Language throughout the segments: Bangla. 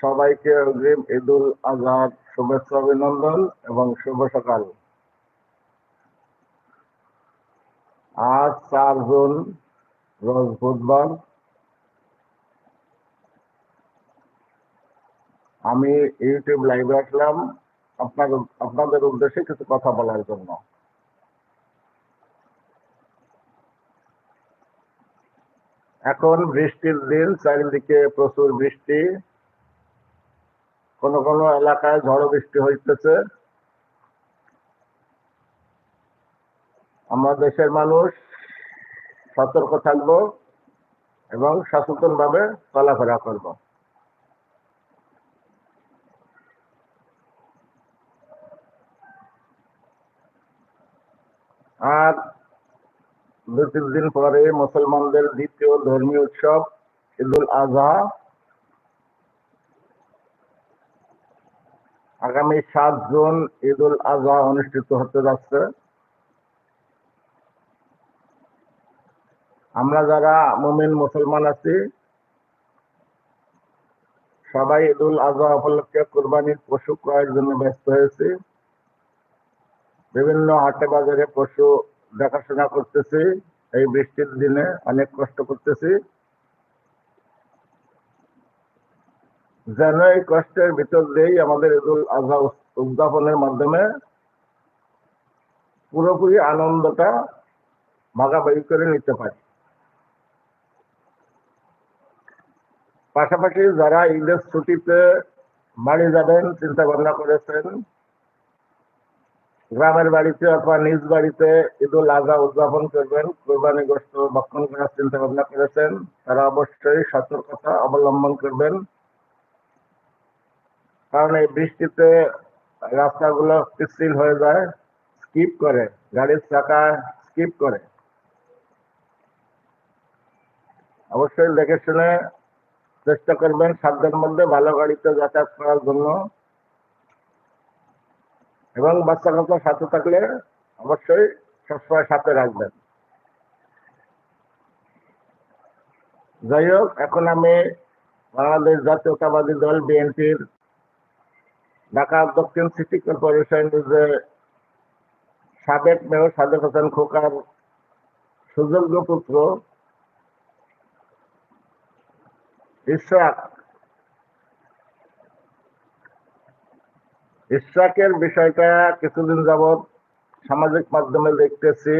সবাইকে অগ্রিম ঈদুল আজহার শুভেচ্ছা অভিনন্দন এবং শুভ সকাল। আজ চার জুন, রোজ বুধবার। আমি ইউটিউব লাইভে আসলাম। আপনার, আপনাদের উদ্দেশ্যে কিছু কথা বলার জন্য। এখন বৃষ্টির দিন, চারিদিকে প্রচুর বৃষ্টি। কোন কোনো এলাকায় ঝড় বৃষ্টি হইতেছে। আমরা দেশের মানুষ, সতর্ক থাকব এবং সচেতন ভাবে চলাফেরা করব। আর দু তিন দিন পরে মুসলমানদের দ্বিতীয় ধর্মীয় উৎসব ঈদুল আজহা। আগামী সাত জুন ঈদুল আজহা অনুষ্ঠিত হতে যাচ্ছে। আমরা যারা মুমিন মুসলমান আছি, সবাই ঈদুল আজহা উপলক্ষে কোরবানির পশু ক্রয়ের জন্য ব্যস্ত হয়েছি। বিভিন্ন হাটে বাজারে পশু দেখাশোনা করতেছি। এই বৃষ্টির দিনে অনেক কষ্ট করতেছি। যেন কষ্টের ভিতর দিয়েই আমাদের ঈদুল আজহা উদযাপনের মাধ্যমে পুরোপুরি আনন্দটা ভাগাভাগি করে নিতে পারি। পাশাপাশি যারা ঈদের ছুটিতে বাড়ি যাবেন চিন্তা ভাবনা করেছেন, গ্রামের বাড়িতে অথবা নিজ বাড়িতে ঈদুল আজহা উদযাপন করবেন, কোরবানি গোষ্ঠ ভক্ষণ করার চিন্তা ভাবনা করেছেন, তারা অবশ্যই সতর্কতা অবলম্বন করবেন। কারণ এই বৃষ্টিতে রাস্তাগুলো পিচ্ছিল হয়ে যায় স্কিপ করে। গাড়ির চাকা স্কিপ করে। অবশ্যই দেখে শুনে চেষ্টা করবেন সাধ্যের মধ্যে ভালো গাড়িতে যাতায়াত করার জন্য। এবং বাচ্চা কাচ্চা সাথে থাকলে অবশ্যই সবসময় সাথে রাখবেন। যাই হোক, এখন আমি বাংলাদেশ জাতীয়তাবাদী দল, বিএনপির ঢাকা দক্ষিণ সিটি কর্পোরেশন যে সাবেক মেয়র সাদেক হোসেন খোকার সুযোগ্য পুত্র, ইশরাক। ইশরাকের বিষয়টা কিছুদিন যাবৎ সামাজিক মাধ্যমে দেখতেছি,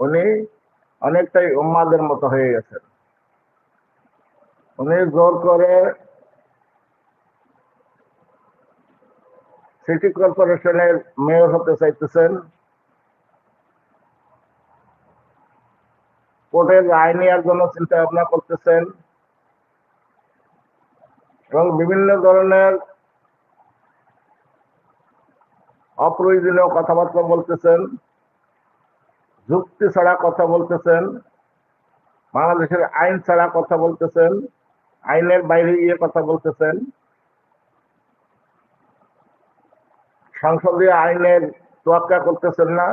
উনি অনেকটাই উম্মাদের মতো হয়ে গেছেন। উনি জোর করে সিটি কর্পোরেশনের মেয়র হতে চাইতেছেন। কোর্টের রায় নেওয়ার জন্য চিন্তা ভাবনা করতেছেন। এবং বিভিন্ন ধরনের অপ্রয়োজনীয় কথাবার্তা বলতেছেন। যুক্তি ছাড়া কথা বলতেছেন। বাংলাদেশের আইন ছাড়া কথা বলতেছেন। আইনের বাইরে গিয়ে কথা বলতেছেন। সংসদীয় আইনের তোয়াক্কা করতেছেন না।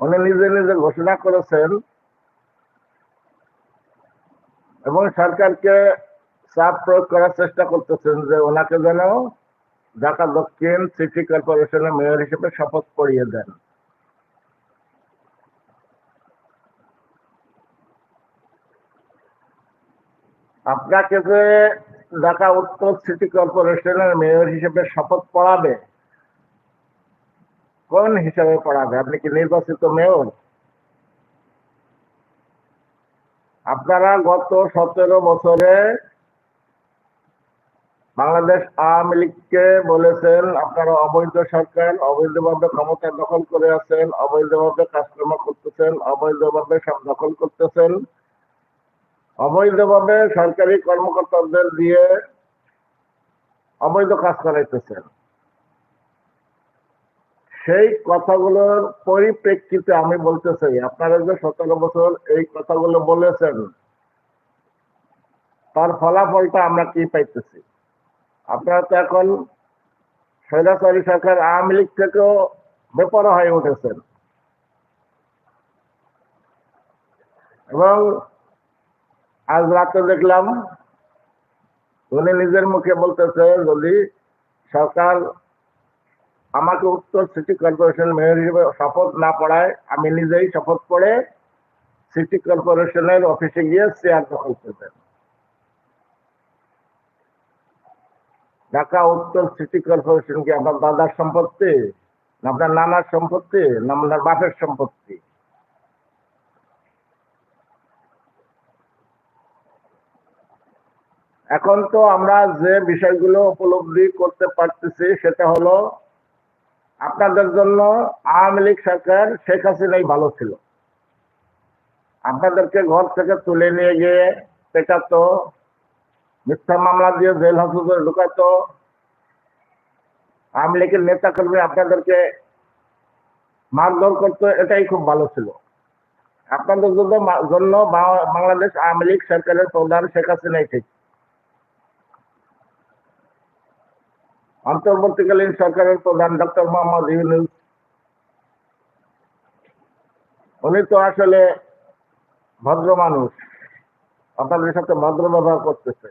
উনি নিজে নিজে ঘোষণা করেছেন এবং সরকারকে চাপ প্রয়োগ করার চেষ্টা করতেছেন যে ওনাকে যেন ঢাকা দক্ষিণ সিটি কর্পোরেশনের মেয়র হিসেবে শপথ করিয়ে দেন। আপনাকে যে ঢাকা উত্তর সিটি কর্পোরেশনের মেয়র হিসেবে শপথ পড়াবে? কোন হিসাবে পড়াবে? আপনি কি নির্বাচিত মেয়র? আপনারা গত সতেরো বছরে বাংলাদেশ আওয়ামী লীগকে বলেছেন, আপনারা অবৈধ সরকার, অবৈধভাবে ক্ষমতা দখল করে আছেন, অবৈধভাবে কাজকর্ম করতেছেন, অবৈধভাবে সব দখল করতেছেন। অবৈধভাবে সরকারি কর্মকর্তাদের দিয়ে অবৈধ কাজ করাইতেছেন। সেই কথাগুলোর পরিপ্রেক্ষিতে আমি বলতে চাই, আপনারা যে সতেরো বছর এই কথাগুলো বলেছেন, তার ফলাফলটা আমরা কি পাইতেছি? আপনারা তো এখন স্বৈরাচারী সরকার আওয়ামী লীগ থেকেও বেপরা হয়ে উঠেছেন। এবং আজ রাতে দেখলাম উনি নিজের মুখে বলতেছে যদি সরকার আমাকে উত্তর সিটি কর্পোরেশন মেয়র হিসেবে শপথ না পড়ায়, আমি নিজেই শপথ পড়ে সিটি কর্পোরেশনের অফিসে গিয়ে চেয়ার দখল করবেন ঢাকা উত্তর সিটি কর্পোরেশন কি আপনার দাদার সম্পত্তি আপনার নানার সম্পত্তি, না আপনার বাপের সম্পত্তি? এখন তো আমরা যে বিষয়গুলো উপলব্ধি করতে পারতেছি, সেটা হলো আপনাদের জন্য আওয়ামী লীগ সরকার শেখ হাসিনাই ভালো ছিল। আপনাদেরকে ঘর থেকে তুলে নিয়ে গিয়ে পেটাতো, মিথ্যা মামলা দিয়ে জেল হাসপাতালে ঢুকাতো। আওয়ামী লীগের নেতা কর্মী আপনাদেরকে মারধর করতো, এটাই খুব ভালো ছিল। আপনাদের জন্য বাংলাদেশ আওয়ামী লীগ সরকারের প্রধান শেখ হাসিনাই ঠিক। অন্তর্বর্তীকালীন সরকারের প্রধান ডক্টর মোহাম্মদ ইউনুস। উনি তো আসলে ভদ্র মানুষ, আপনাদের সাথে ভদ্র ব্যবহার করতেছেন।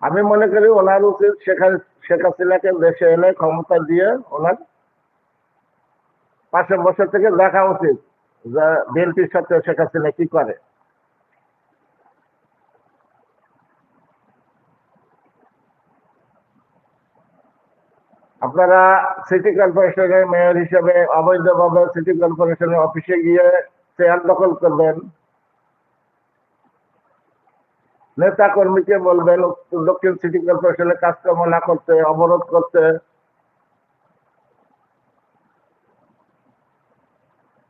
আমি মনে করি ওনার উচিত শেখ হাসি- শেখ হাসিনাকে দেশে এনে ক্ষমতা দিয়ে ওনার পাশে বসে থেকে দেখা উচিত যে বিএনপির সাথে শেখ হাসিনা কি করে। আপনারা সিটি কর্পোরেশনের মেয়র হিসেবে, অবৈধভাবে সিটি কর্পোরেশনের অফিসে গিয়ে চেয়ার দখল করবেন। নেতা কর্মীকে বলবেন, দক্ষিণ সিটি কর্পোরেশনের কাজকর্ম না করতে, অবরোধ করতে।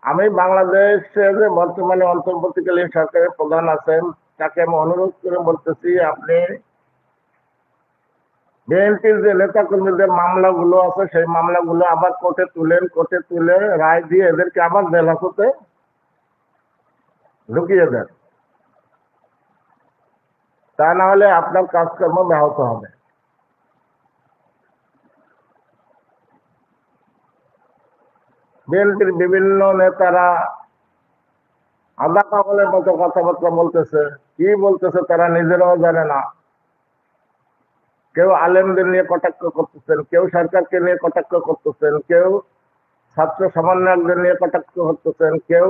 আমি বাংলাদেশের বর্তমানে অন্তর্বর্তীকালীন সরকারের প্রধান আছেন, তাকে আমি অনুরোধ করে বলতেছি, আপনি বিএনপির যে নেতা কর্মীদের মামলাগুলো আছে, সেই মামলাগুলো আবার কোর্টে তুলেন, কোর্টে তুলে রায় দিয়ে এদেরকে আবার জেল হাজতে ঢুকিয়ে দেন। তা না হলে আপনার কাজকর্ম ব্যাহত হবে। বিএনপির বিভিন্ন নেতারা আদা পাগলের মতো কথাবার্তা বলতেছে। কি বলতেছে তারা নিজেরাও জানে না। কেউ আলেমদের নিয়ে কটাক্ষ করতেছেন, কেউ সরকারকে নিয়ে কটাক্ষ করতেছেন, কেউ ছাত্র সমন্বয়কদের নিয়ে কটাক্ষ করতেছেন, কেউ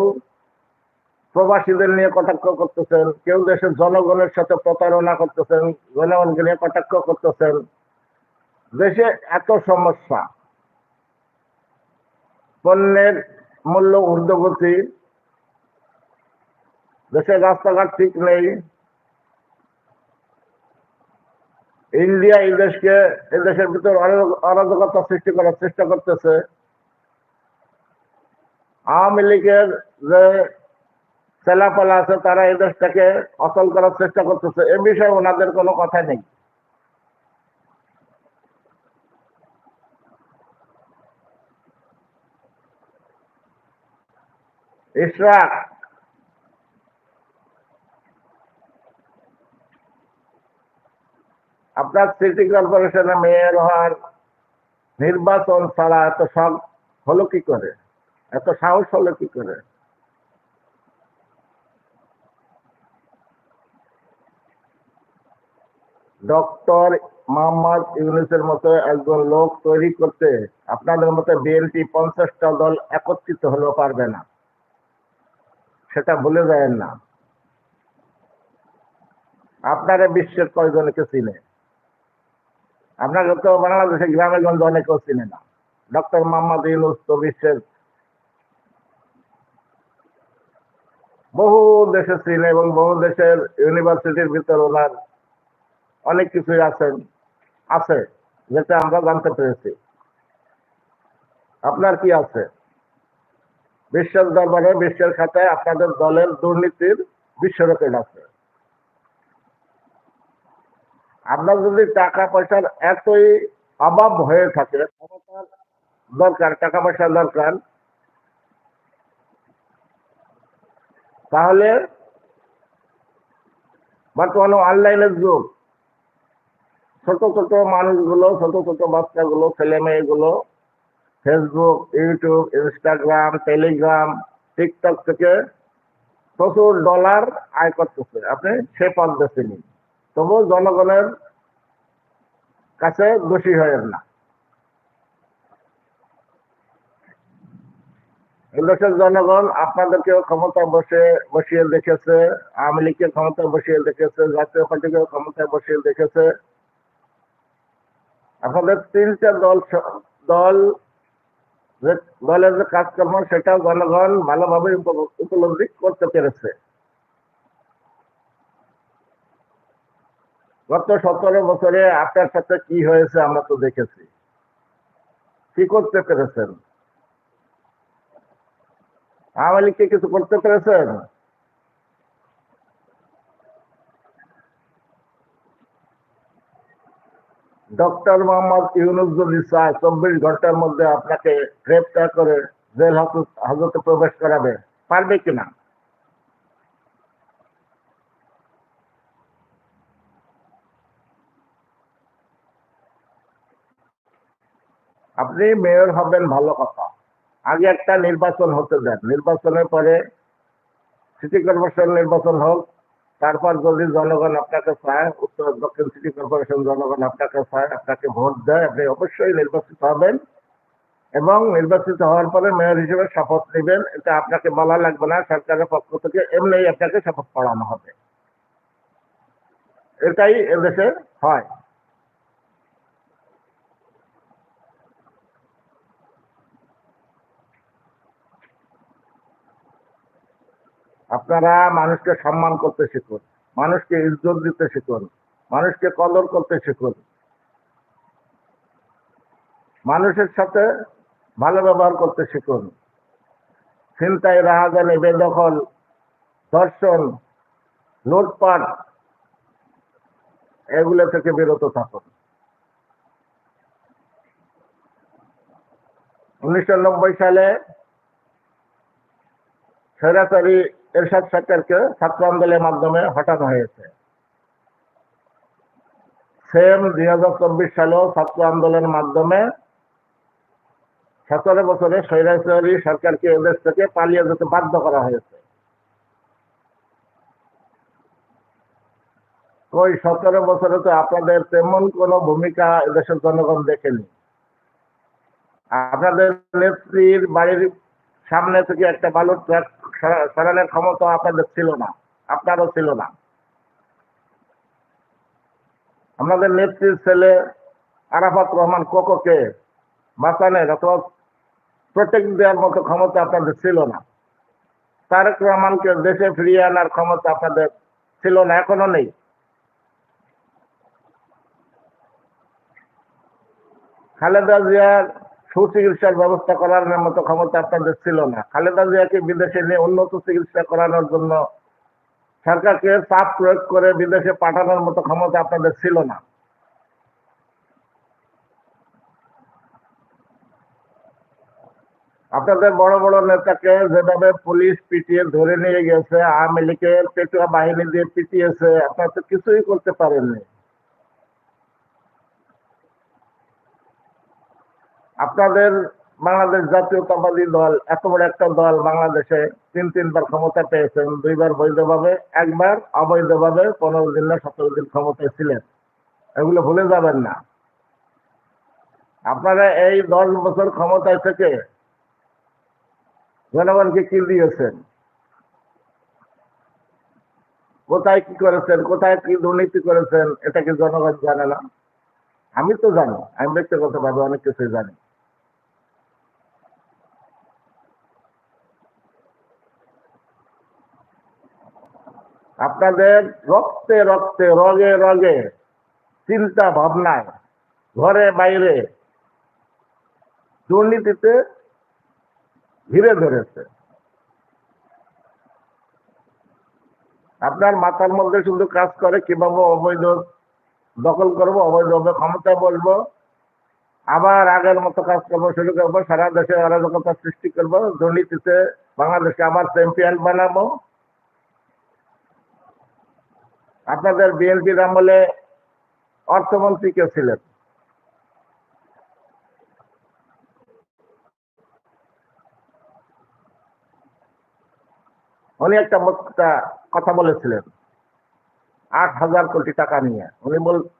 প্রবাসীদের নিয়ে কটাক্ষ করতেছেন, কেউ দেশের জনগণের সাথে প্রতারণা করতেছেন, জনগণকে নিয়ে কটাক্ষ করতেছেন। দেশে এত সমস্যা। পণ্যের মূল্য ঊর্ধ্বগতি। দেশের রাস্তাঘাট ঠিক নেই। ইন্ডিয়া এই দেশকে এই দেশের ভিতর অরাজকতা সৃষ্টি করার চেষ্টা করতেছে। আওয়ামী লীগের যে ছেলাপালা আছে, তারা এই দেশটাকে অচল করার চেষ্টা করতেছে। এ বিষয়ে ওনাদের কোনো কথা নেই। ইশরাক আপনার সিটি কর্পোরেশনে মেয়র হওয়ার নির্বাচন ছাড়া এত সব হলো কি করে? এত সাহস হলো কি করে? ডক্টর মোহাম্মদ ইউনুসের মতো একজন লোক তৈরি করতে আপনাদের মতো বিএনপি পঞ্চাশটা দল একত্রিত হলেও পারবে না। সেটা ভুলে যায় না। আপনারা বিশ্বের কয়জনকে চিনে? আপনাকে তো বাংলাদেশে গ্রামে গঞ্জে অনেকেও চিনে না। ডক্টর মোহাম্মদ ইউনুস তো বিশ্বের বহু দেশে চিনে এবং বহু দেশের ইউনিভার্সিটির ভিতর ওনার অনেক কিছুই আছেন, আছে, যেটা আমরা জানতে পেরেছি। আপনার কি আছে? বিশ্বের দরবারে, বিশ্বের খাতায় আপনাদের দলের দুর্নীতির বিশ্ব রেকর্ড আছে। আপনার যদি টাকা পয়সার এতই অভাব হয়ে থাকে দরকার টাকা পয়সা দরকার, তাহলে বর্তমানে অনলাইনের যুগ। ছোট ছোট মানুষগুলো, ছোট ছোট বাচ্চাগুলো, ছেলে মেয়েগুলো Facebook YouTube Instagram Telegram TikTok থেকে প্রচুর ডলার আয় করতেছে। আপনি সে পথ বেছে নিন। তবু জনগণের কাছে দোষী হয়েন না। দেশের জনগণ আপনাদেরকেও ক্ষমতা বসে, বসিয়ে দেখেছে, আওয়ামী লীগকে ক্ষমতা বসিয়ে দেখেছে, জাতীয় পার্টিকেও ক্ষমতায় বসিয়ে দেখেছে। আপনাদের তিনটা দল দল দলের যে কাজকর্ম, সেটাও জনগণ ভালোভাবে উপ- উপলব্ধি করতে পেরেছে। গত সতেরো বছরে আপনার সাথে কি হয়েছে আমরা তো দেখেছি। কি করতে পেরেছেন? আওয়ামী লীগকে কিছু করতে পেরেছেন? ডক্টর মোহাম্মদ যদি চায়, চব্বিশ ঘণ্টার মধ্যে আপনাকে গ্রেপ্তার করে জেল হাজতে প্রবেশ করাবে, পারবে কিনা? আপনি মেয়র হবেন ভালো কথা। আগে একটা নির্বাচন হতে দেন। নির্বাচনের পরে সিটি কর্পোরেশন নির্বাচন হোক, তারপর যদি জনগণ আপনাকে চায়, উত্তর, দক্ষিণ সিটি কর্পোরেশন জনগণ আপনাকে চায়, আপনাকে ভোট দেয়, আপনি অবশ্যই নির্বাচিত হবেন এবং নির্বাচিত হওয়ার পরে মেয়র হিসেবে শপথ নেবেন। এটা আপনাকে বলা লাগবে না, সরকারের পক্ষ থেকে এমনি আপনাকে শপথ পড়ানো হবে। এটাই এদেশে হয়। আপনারা মানুষকে সম্মান করতে শিখুন, মানুষকে ইজ্জত দিতে শিখুন, মানুষকে কদর করতে শিখুন। মানুষের সাথে ভালো ব্যবহার করতে শিখুন। চিন্তাই রাহাজানি, বেদখল, ধর্ষণ, লুটপাট, এগুলো থেকে বিরত থাকুন। উনিশশো নব্বই সালে সরাসরি এরশাদ সরকারকে ছাত্র আন্দোলনের মাধ্যমে হটানো হয়েছে। সেম দুই হাজার চব্বিশ সালেও ছাত্র আন্দোলনের মাধ্যমে সতেরো বছরে সৈরাসরি সরকারকে এদেশ থেকে পালিয়ে যেতে বাধ্য করা হয়েছে। ওই সতেরো বছরে তো আপনাদের তেমন কোনো ভূমিকা এদেশের জনগণ দেখেনি। আপনাদের নেত্রীর বাড়ির সামনে থেকে একটা বালুর ট্রাক সরা- সরানোর ক্ষমতা আপনাদের ছিল না, আপনারও ছিল না। আমাদের নেত্রীর ছেলে আরাফাত রহমান কোকোকে বাঁচানোর অথবা প্রোটেক্ট দেওয়ার মতো ক্ষমতা আপনাদের ছিল না। তারেক রহমানকে দেশে ফিরিয়ে আনার ক্ষমতা আপনাদের ছিল না, এখনও নেই। খালেদা জিয়ার সুচিকিৎসার ব্যবস্থা করানোর মতো ক্ষমতা আপনাদের ছিল না। খালেদা জিয়াকে বিদেশে নিয়ে উন্নত চিকিৎসা করানোর জন্য সরকারকে চাপ প্রয়োগ করে বিদেশে পাঠানোর মতো ক্ষমতা আপনাদের ছিল না। আপনাদের বড় বড় নেতাকে যেভাবে পুলিশ পিটিয়ে ধরে নিয়ে গেছে, আওয়ামী লীগের পেটুয়া বাহিনী দিয়ে পিটিয়েছে, আপনারা তো কিছুই করতে পারেননি। আপনাদের বাংলাদেশ জাতীয়তাবাদী দল, এত বড় একটা দল বাংলাদেশে তিন, তিনবার ক্ষমতা পেয়েছেন, দুইবার বৈধভাবে, একবার অবৈধভাবে পনেরো দিন না সতেরো দিন ক্ষমতায় ছিলেন। এগুলো ভুলে যাবেন না। আপনারা এই দশ বছর ক্ষমতায় থেকে জনগণকে কি দিয়েছেন। কোথায় কি করেছেন, কোথায় কি দুর্নীতি করেছেন, এটা কি জনগণ জানে না? আমি তো জানি, আমি ব্যক্তিগতভাবে অনেক কিছুই জানি। আপনাদের রক্তে রক্তে, রগে রগে চিন্তা ভাবনায় ঘরে বাইরে দুর্নীতিতে ঘিরে ধরেছে। আপনার মাথার মধ্যে শুধু কাজ করে, কীভাবে অবৈধ দখল করব অবৈধভাবে ক্ষমতা বলব, আবার আগের মতো কাজ করব, শুরু করব, সারা দেশে অরাজকতা সৃষ্টি করব, দুর্নীতিতে বাংলাদেশকে আবার চ্যাম্পিয়ন বানাবো। আপনাদের বিএনপির আমলে অর্থমন্ত্রী কে ছিলেন? উনি একটা কথা বলেছিলেন, আট হাজার কোটি টাকা নিয়ে। উনি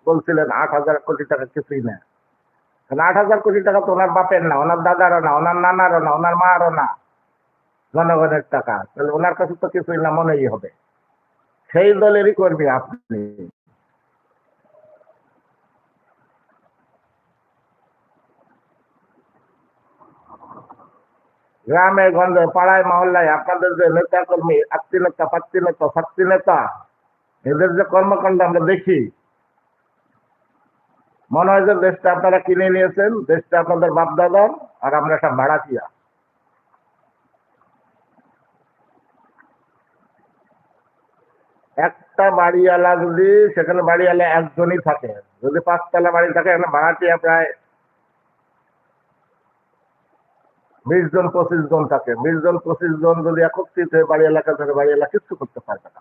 বলছিলেন আট হাজার কোটি টাকা কিছুই না। কারণ আট হাজার কোটি টাকা তো ওনার বাপের না, ওনার দাদারও না, ওনার নানারও না, ওনার মারও না, জনগণের টাকা। তাহলে ওনার কাছে তো কিছুই না, মনেই হবে। সেই দলেরই কর্মী আপনি। গ্রামে গঞ্জে, পাড়ায়, মহল্লায় আপনাদের যে নেতা কর্মী আত্মী নেতা পাত্রী নেতা শক্তি নেতা, এদের যে কর্মকাণ্ড আমরা দেখি, মনে হয় যে দেশটা আপনারা কিনে নিয়েছেন, দেশটা আপনাদের বাপ দাদার আর আমরা সব ভাড়াটিয়া। একটা বাড়িওয়ালা যদি সেখানে বাড়িওয়ালা একজনই থাকে, যদি পাঁচতলা বাড়ি থাকে, এখানে ভাড়াটিয়া প্রায় বিশ জন, পঁচিশ জন থাকে। বিশ জন, পঁচিশ জন যদি একত্রিত হয়ে বাড়ি এলাকা ধরে বাড়ি এলাকা কিচ্ছু করতে পারবে না।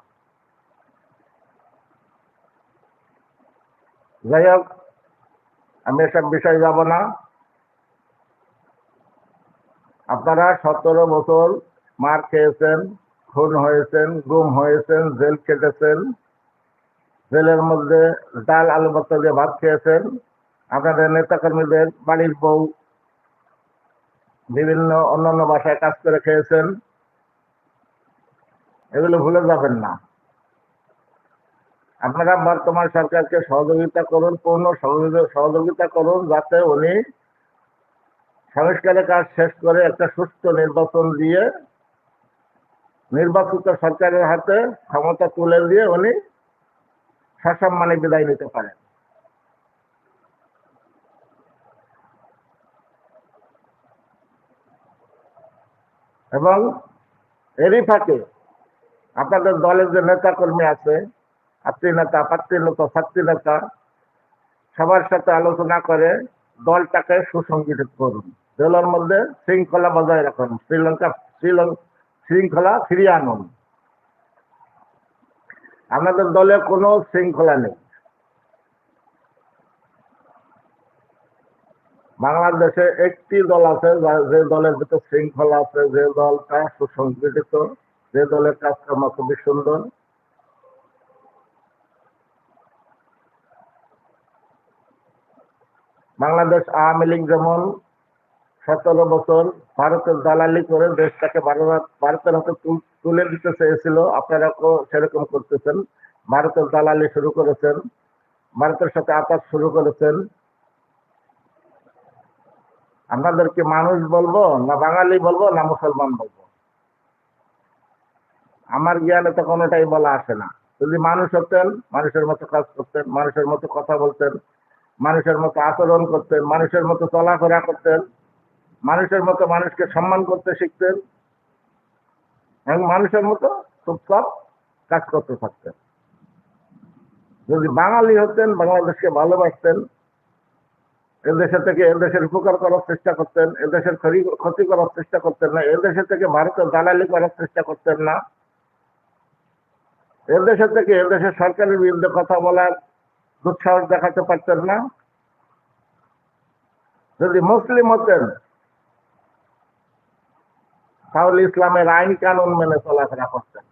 যাই হোক, আমি এসব বিষয় যাব না। আপনারা সতেরো বছর মার খেয়েছেন। খুন হয়েছেন, গুম হয়েছেন, জেল কেটেছেন জেলের মধ্যে ডাল আলু ভর্তা দিয়ে ভাত খেয়েছেন। আপনাদের নেতাকর্মীদের বাড়ির বউ বিভিন্ন অন্যান্য বাসায় কাজ করে খেয়েছেন। এগুলো ভুলে যাবেন না। আপনারা বর্তমান সরকারকে সহযোগিতা করুন, পূর্ণ সহযোগিতা করুন, যাতে উনি সংস্কারের কাজ শেষ করে একটা সুস্থ নির্বাচন দিয়ে নির্বাচিত সরকারের হাতে ক্ষমতা তুলে দিয়ে উনি সসম্মানে বিদায় নিতে পারেন। এবং এরই ফাঁকে আপনাদের দলের যে নেতা কর্মী আছে আত্মীয় নেতা, পাত্রী নেতা, ছাত্রী নেতা, সবার সাথে আলোচনা করে দলটাকে সুসংগঠিত করুন। দলের মধ্যে শৃঙ্খলা বজায় রাখুন। শ্রীলঙ্কা শ্রীলঙ্কা শৃঙ্খলা ফিরিয়ে আনুন। আপনাদের দলে কোনো শৃঙ্খলা নেই। বাংলাদেশে একটি দল আছে যে দলের ভিতর শৃঙ্খলা আছে, যে দলটা সুসংগঠিত, যে দলের কাজকর্ম খুবই সুন্দর। বাংলাদেশ আওয়ামী লীগ যেমন সতেরো বছর ভারতের দালালি করে দেশটাকে ভারত ভারতের হাতে তুলে দিতে চেয়েছিল। আপনারা সেরকম করতেছেন। ভারতের দালালি শুরু করেছেন। ভারতের সাথে আতাত শুরু করেছেন। আপনাদেরকে মানুষ বলব না বাঙালি বলব, না মুসলমান বলব। আমার জ্ঞানে তো কোনোটাই বলা আসে না। যদি মানুষ হতেন, মানুষের মতো কাজ করতেন, মানুষের মতো কথা বলতেন, মানুষের মতো আচরণ করতেন, মানুষের মতো চলাফেরা করতেন মানুষের মতো মানুষকে সম্মান করতে শিখতেন এবং মানুষের মতো চুপচাপ কাজ করতে থাকতেন। যদি বাঙালি হতেন, বাংলাদেশকে ভালোবাসতেন, এদেশে থেকে এদেশের উপকার করার চেষ্টা করতেন, এদেশের ক্ষতি- করার চেষ্টা করতেন না, এদেশে থেকে ভারতের দালালি করার চেষ্টা করতেন না, এদেশে থেকে এদেশের সরকারের বিরুদ্ধে কথা বলার দুঃসাহস দেখাতে পারতেন না। যদি মুসলিম হতেন তাহলে ইসলামের আইন কানুন মেনে চলাফেরা করতেন।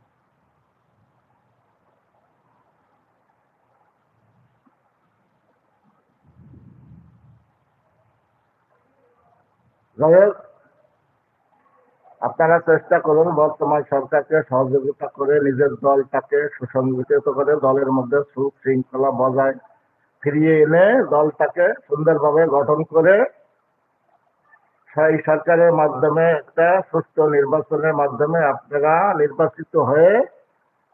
আপনারা চেষ্টা করুন বর্তমান সরকারকে সহযোগিতা করে নিজের দলটাকে সুসংগঠিত করে দলের মধ্যে সুখ শৃঙ্খলা বজায় ফিরিয়ে এনে দলটাকে সুন্দরভাবে গঠন করে সেই সরকারের মাধ্যমে একটা সুস্থ নির্বাচনের মাধ্যমে আপনারা নির্বাচিত হয়ে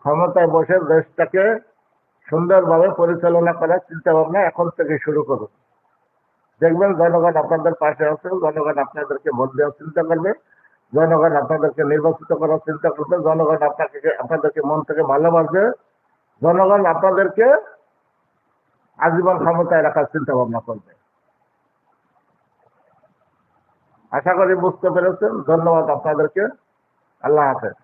ক্ষমতায় বসে দেশটাকে সুন্দরভাবে পরিচালনা করার চিন্তা ভাবনা এখন থেকে শুরু করুন। দেখবেন জনগণ আপনাদের পাশে আছে জনগণ আপনাদেরকে ভোট দেওয়ার চিন্তা করবে, জনগণ আপনাদেরকে নির্বাচিত করার চিন্তা করবে, জনগণ আপনাকে আপনাদেরকে মন থেকে ভালোবাসবে, জনগণ আপনাদেরকে আজীবন ক্ষমতায় রাখার চিন্তা ভাবনা করবে। আশা করি বুঝতে পেরেছেন। ধন্যবাদ আপনাদেরকে। আল্লাহ হাফেজ।